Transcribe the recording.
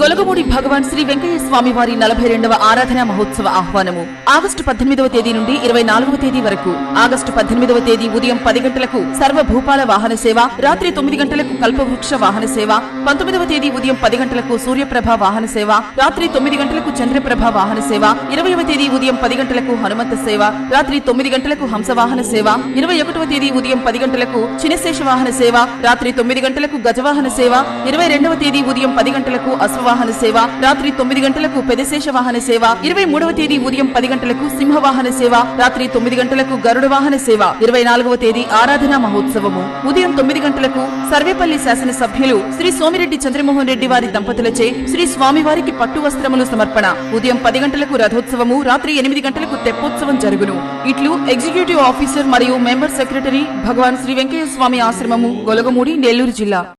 గొలగమూడి భగవాన్ శ్రీ వెంకయ్య స్వామి వారి నలభై రెండవ ఆరాధన మహోత్సవ ఆహ్వానము. ఆగస్టు పద్దెనిమిదవ తేదీ నుండి ఇరవై నాలుగవ తేదీ వరకు. ఆగస్టు పద్దెనిమిదవ తేదీ ఉదయం పది గంటలకు సర్వభూపాల వాహన సేవ రాత్రి తొమ్మిది గంటలకు కల్పవృక్ష వాహన సేవ పంతొమ్మిదవ తేదీ ఉదయం పది గంటలకు సూర్యప్రభ వాహన సేవ రాత్రి తొమ్మిది గంటలకు చంద్రప్రభ వాహన సేవ ఇరవైవ తేదీ ఉదయం పది గంటలకు హనుమంత సేవ రాత్రి తొమ్మిది గంటలకు హంస వాహన సేవ ఇరవై ఒకటవ తేదీ ఉదయం పది గంటలకు చినశేష వాహన సేవ రాత్రి తొమ్మిది గంటలకు గజవాహన సేవ ఇరవై రెండవ తేదీ ఉదయం పది గంటలకు వాహన సేవ రాత్రి తొమ్మిది గంటలకు పెదశేష వాహన సేవ ఇరవై మూడవ తేదీ ఉదయం పది గంటలకు సింహవాహన సేవ రాత్రి తొమ్మిది గంటలకు గరుడ వాహన సేవ ఇరవై నాలుగవ తేదీ ఆరాధన మహోత్సవము. ఉదయం తొమ్మిది గంటలకు సర్వేపల్లి శాసన సభ్యులు శ్రీ సోమిరెడ్డి చంద్రమోహన్ రెడ్డి వారి దంపతులచే శ్రీ స్వామివారికి పట్టు వస్త్రములు సమర్పణ. ఉదయం పది గంటలకు రథోత్సవము రాత్రి ఎనిమిది గంటలకు తెప్పోత్సవం జరుగును. ఇట్లు ఎగ్జిక్యూటివ్ ఆఫీసర్ మరియు మెంబర్ సెక్రటరీ భగవాన్ శ్రీ వెంకయ్య స్వామి ఆశ్రమము గొలగమూడి నెల్లూరు జిల్లా.